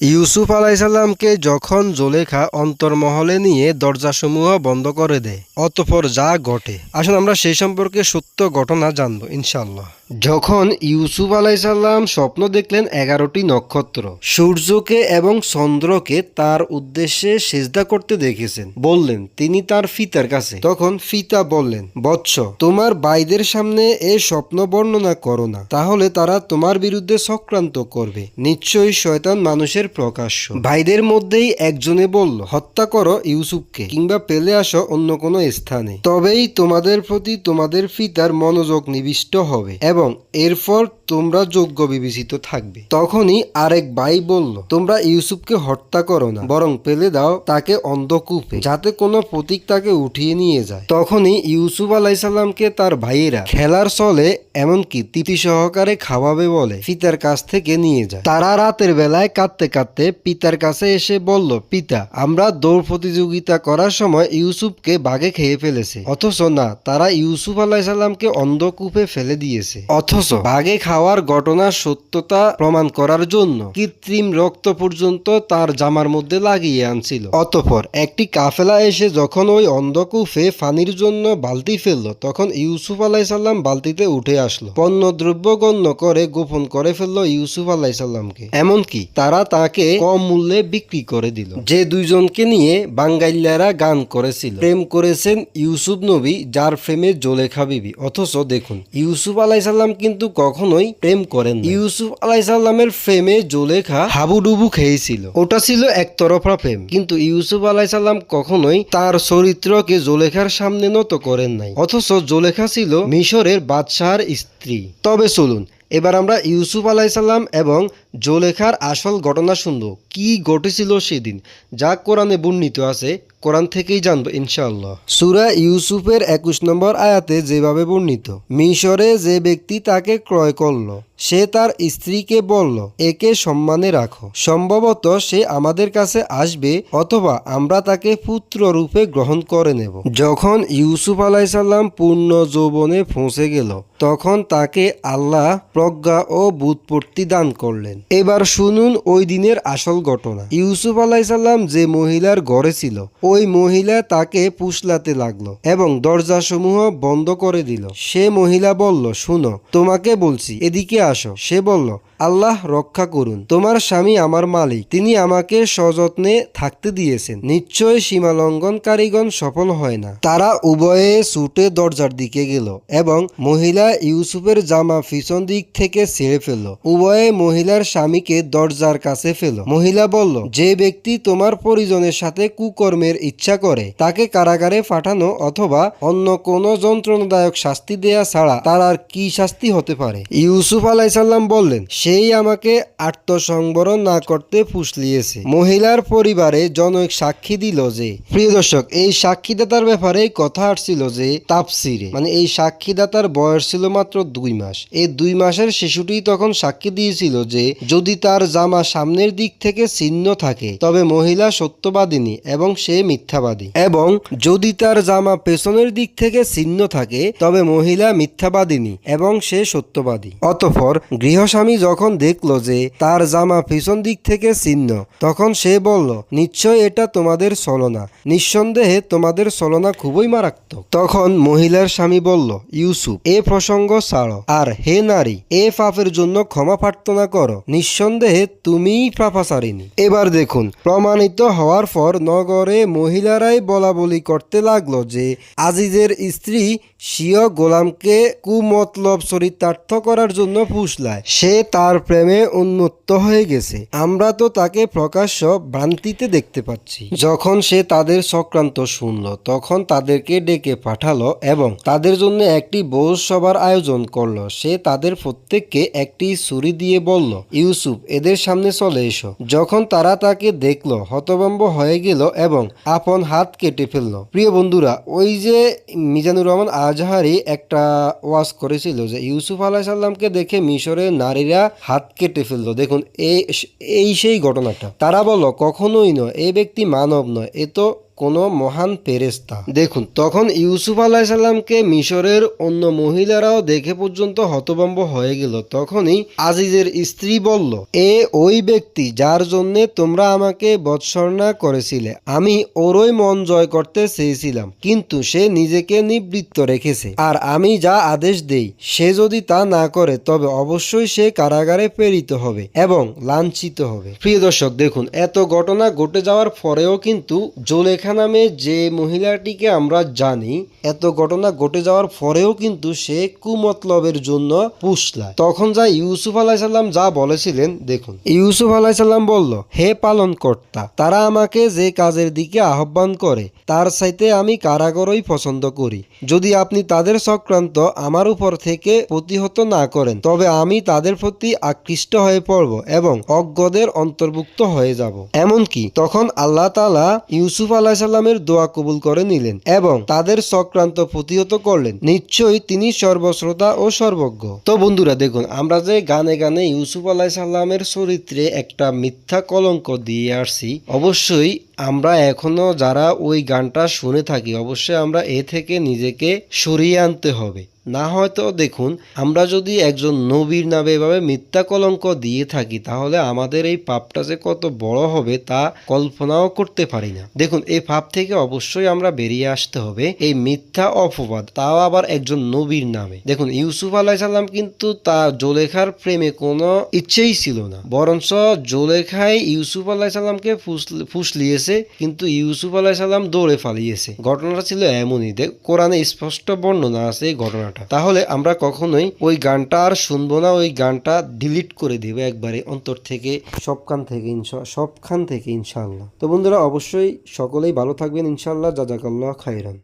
ইউসুফ আলাইসাল্লামকে যখন জোলেখা অন্তর্মহলে নিয়ে দরজাসমূহ বন্ধ করে দেয়, অতপর যা ঘটে। আসুন আমরা সেই সম্পর্কে সত্য ঘটনা জানব ইনশাল্লাহ যখন ইউসুফ আলাইসাল্লাম স্বপ্ন দেখলেন এগারোটি নক্ষত্র, সূর্যকে এবং চন্দ্রকে তার উদ্দেশ্যে সেজদা করতে দেখেছেন। বললেন, তিনি তার ফিতার কাছে। তখন ফিতা বললেন, বৎস, তোমার ভাইদের সামনে এ স্বপ্ন বর্ণনা করো না, তাহলে তারা তোমার বিরুদ্ধে চক্রান্ত করবে। নিশ্চয়ই শয়তান মানুষের প্রকাশ্য। ভাইদের মধ্যেই একজনে বলল, হত্যা করো ইউসুফকে, কিংবা পেলে আসো অন্য কোনো স্থানে। তবেই তোমাদের প্রতি তোমাদের ফিতার মনোযোগ নিবিষ্ট হবে এবং এরপর তোমরা যোগ্য বিবেচিত থাকবে। তখনই আরেক ভাই বলল, তোমরা ইউসুফকে হত্যা করো না, বরং পেলে দাও তাকে অন্ধকূপে, যাতে কোনো প্রতীক তাকে উঠিয়ে নিয়ে যায়। তখনই ইউসুফ আলাইসাল্লামকে তার ভাইয়েরা খেলার চলে এমনকি তিথি সহকারে খাওয়াবে বলে পিতার কাছ থেকে নিয়ে যায়। তারা রাতের বেলায় কাঁদতে কাঁদতে পিতার কাছে এসে বলল, পিতা, আমরা দৌড় প্রতিযোগিতা করার সময় ইউসুফকে বাঘে খেয়ে ফেলেছে। অথচ না, তারা ইউসুফ আলাইসাল্লামকে অন্ধকূপে ফেলে দিয়েছে। অথচ বাঘে খাওয়ার ঘটনার সত্যতা প্রমাণ করার জন্য কৃত্রিম রক্ত পর্যন্ত তার জামার মধ্যে লাগিয়ে আনছিল। অতঃপর একটি কাফেলা এসে যখন ওই অন্ধকূপে ফানির জন্য বালতি ফেলল, তখন ইউসুফ আলাইসাল্লাম বালতিতে উঠে আসলো। পণ্য দ্রব্য গণ্য করে গোপন করে ফেলল ইউসুফ আলাইসাল্লামকে এমনকি তারা তাকে কম মূল্যে বিক্রি করে দিল। যে দুইজনকে নিয়ে বাঙ্গাইলারা গান করেছিল। প্রেম করেছেন ইউসুফ নবী, যার প্রেমে জোলেখা বিবি। অথচ দেখুন, ইউসুফ আলাইসাল্লাম কিন্তু কখনোই প্রেম করেন ইউসুফ আলাইসাল্লামের প্রেমে জোলেখা হাবুডুবু খেয়েছিল। ওটা ছিল একতরফা প্রেম। কিন্তু ইউসুফ আলাইসাল্লাম কখনোই তার চরিত্রকে জোলেখার সামনে নত করেন নাই। অথচ জোলেখা ছিল মিশরের বাদশাহার স্ত্রী। তবে চলুন এবার আমরা ইউসুফ আলাইসাল্লাম এবং জোলেখার আসল ঘটনা শুনব। কি ঘটেছিল সেদিন? যা কোরআনে বর্ণিত আছে, কোরআন থেকেই জানব ইনশাআল্লাহ। সুরা ইউসুফের একুশ নম্বর আয়াতে যেভাবে বর্ণিত, মিশরে যে ব্যক্তি তাকে ক্রয় করল, সে তার স্ত্রীকে বলল, একে সম্মানে রাখো। সম্ভবত সে আমাদের কাছে আসবে অথবা আমরা তাকে পুত্র রূপে গ্রহণ করে নেব। যখন ইউসুফ আলাইসাল্লাম পূর্ণ যৌবনে পৌঁছে গেল, তখন তাকে আল্লাহ প্রজ্ঞা ও বুৎপত্তি দান করলেন। এবার শুনুন ওই দিনের আসল ঘটনা। ইউসুফ আলাইসাল্লাম যে মহিলার ঘরে ছিল, ওই মহিলা তাকে পুষলাতে লাগল এবং দরজাসমূহ বন্ধ করে দিল। সে মহিলা বলল, শুনো, তোমাকে বলছি, এদিকে আসো। সে বলল আল্লাহ রক্ষা করুন। তোমার স্বামী আমার মালিক। তিনি আমাকে সযত্নে থাকতে দিয়েছেন। নিশ্চয় সীমা লঙ্ঘনকারীগণ সফল হয় না। তারা উভয়ে ছুটে দরজার দিকে গেল এবং মহিলা ইউসুফের জামা পিছন দিক থেকে ছেড়ে ফেলল। উভয়ে মহিলার স্বামীকে দরজার কাছে ফেল মহিলা বলল, যে ব্যক্তি তোমার পরিজনের সাথে কুকর্মের ইচ্ছা করে, তাকে কারাগারে পাঠানো অথবা অন্য কোনো যন্ত্রণাদায়ক শাস্তি দেয়া ছাড়া তার আর কি শাস্তি হতে পারে? ইউসুফ আলাইসাল্লাম বললেন সেই আমাকে আত্মসংবরণ না করতে ফুসলিয়েছে। মহিলার পরিবারে জনক সাক্ষী দিল যে, প্রিয় দর্শক, এই সাক্ষীদাতার ব্যাপারে কথা আসছিল যে তাপসিরে মানে এই সাক্ষীদাতার বয়স ছিল মাত্র দুই মাস। এই দুই মাসের শিশুটি তখন সাক্ষী দিয়েছিল যে, যদি তার জামা সামনের দিক থেকে ছিন্ন থাকে, তবে মহিলা সত্যবাদিনী এবং সে মিথ্যাবাদী। এবং যদি তার জামা পেছনের দিক থেকে ছিন্ন থাকে, তবে মহিলা মিথ্যাবাদিনী এবং সে সত্যবাদী। অতঃপর গৃহস্বামী যখন দেখল যে তার জামা পিছন দিক থেকে ছিন্ন। তখন সে বলল, নিশ্চয় এটা তোমাদের ছলনা। নিঃসন্দেহে তোমাদের ছলনা খুবই মারাত্মক। তখন মহিলার স্বামী বলল, ইউসুফ, এ প্রসঙ্গ ছাড়ো। আর হে নারী, এ পাপের জন্য ক্ষমা প্রার্থনা করো। নিঃসন্দেহে তুমিই পাপাচারিণী। এবার দেখুন, প্রমাণিত হওয়ার পর নগরে মহিলারাই বলা বলি করতে লাগল যে আজিজের স্ত্রী স্বীয় গোলামকে কুমতলব চরিতার্থ করার জন্য পুষলায়। সে তার প্রেমে উন্মত্ত হয়ে গেছে। আমরা তো তাকে প্রকাশ্য ভ্রান্তিতে দেখতে পাচ্ছি। যখন সে তাদের চক্রান্ত শুনল, তখন তাদেরকে ডেকে পাঠালো এবং তাদের জন্য একটি বোঝ সভার আয়োজন করল। সে তাদের প্রত্যেককে একটি ছুরি দিয়ে বলল, ইউসুফ, এদের সামনে চলে এসো। যখন তারা তাকে দেখল, হতভম্ব হয়ে গেল এবং আপন হাত কেটে ফেলল। প্রিয় বন্ধুরা, ওই যে মিজানুর রহমান আজহারি একটা ওয়াজ করেছিল যে, ইউসুফ আলাহিসাল্লামকে দেখে মিশরের নারীরা হাত কেটে ফেলল দেখুন এই সেই ঘটনাটা। তারা বলো কখনোই নয়, এ ব্যক্তি মানব নয়, এ তো কোনো মহান পেরেস্তা দেখুন, তখন ইউসুফ আলাহিসাল্লামকে মিশরের অন্য মহিলারাও দেখে পর্যন্ত হতভম্ব হয়ে গেল। তখনই আজিজের স্ত্রী বলল, এ ওই ব্যক্তি যার জন্য তোমরা আমাকে বৎসর্ণা করেছিলে। আমি ওরই মন জয় করতে চেয়েছিলাম, কিন্তু সে নিজেকে নিবৃত্ত রেখেছে। আর আমি যা আদেশ দেই, সে যদি তা না করে, তবে অবশ্যই সে কারাগারে প্রেরিত হবে এবং লাঞ্ছিত হবে। প্রিয় দর্শক, দেখুন, এত ঘটনা ঘটে যাওয়ার পরেও কিন্তু জোলেখা নামে যে মহিলাটিকে আমরা জানি, এত ঘটনা ঘটে যাওয়ার পরেও কিন্তু সে কুমতলবের জন্য পুষলা তখন যা ইউসুফ আলাইসাল্লাম যা বলেছিলেন, দেখুন। ইউসুফ আলাইসাল্লাম বলল, হে পালন কর্তা তারা আমাকে যে কাজের দিকে আহ্বান করে, তার সাইতে আমি কারাগরই পছন্দ করি। যদি আপনি তাদের চক্রান্ত আমার উপর থেকে প্রতিহত না করেন, তবে আমি তাদের প্রতি আকৃষ্ট হয়ে পড়ব এবং অজ্ঞদের অন্তর্ভুক্ত হয়ে যাব। এমনকি তখন আল্লাহ তালা ইউসুফ আলাহিসাল্লামের দোয়া কবুল করে নিলেন এবং তাদের চক্রান্ত প্রতিহত করলেন। নিশ্চয়ই তিনি সর্বশ্রোতা ও সর্বজ্ঞ। তো বন্ধুরা, দেখুন, আমরা যে গানে গানে ইউসুফ আলাহ সাল্লামের চরিত্রে একটা মিথ্যা কলঙ্ক দিয়ে আসছি, অবশ্যই আমরা এখনও যারা ওই গানটা শুনে থাকি, অবশ্যই আমরা এ থেকে নিজেকে সরিয়ে আনতে হবে। না হয়তো, দেখুন, আমরা যদি একজন নবীর নামে এভাবে মিথ্যা কলঙ্ক দিয়ে থাকি, তাহলে আমাদের এই পাপটা যে কত বড় হবে তা কল্পনাও করতে পারি না। দেখুন, এই পাপ থেকে অবশ্যই আমরা বেরিয়ে আসতে হবে, এই মিথ্যা অপবাদ, তাও আবার একজন নবীর নামে। দেখুন, ইউসুফ আলাইসাল্লাম কিন্তু তা জোলেখার প্রেমে কোনো ইচ্ছেই ছিল না, বরঞ্চ জোলেখাই ইউসুফ আলাইসাল্লামকে ফুসলিয়েছে, কিন্তু ইউসুফ আলাইসাল্লাম দৌড়ে ফালিয়েছে ঘটনাটা ছিল এমনই দেখ কোরআনে স্পষ্ট বর্ণনা আছে এই ঘটনাটা। তাহলে আমরা কখনোই ওই গানটা আর শুনব না, ওই গানটা ডিলিট করে দেব একবারে অন্তর থেকে, সবখান থেকে ইনশা, সবখান থেকে ইনশাল্লাহ তো বন্ধুরা, অবশ্যই সকলেই ভালো থাকবেন ইনশাল্লাহ জাজাকাল্লাহ খাইরান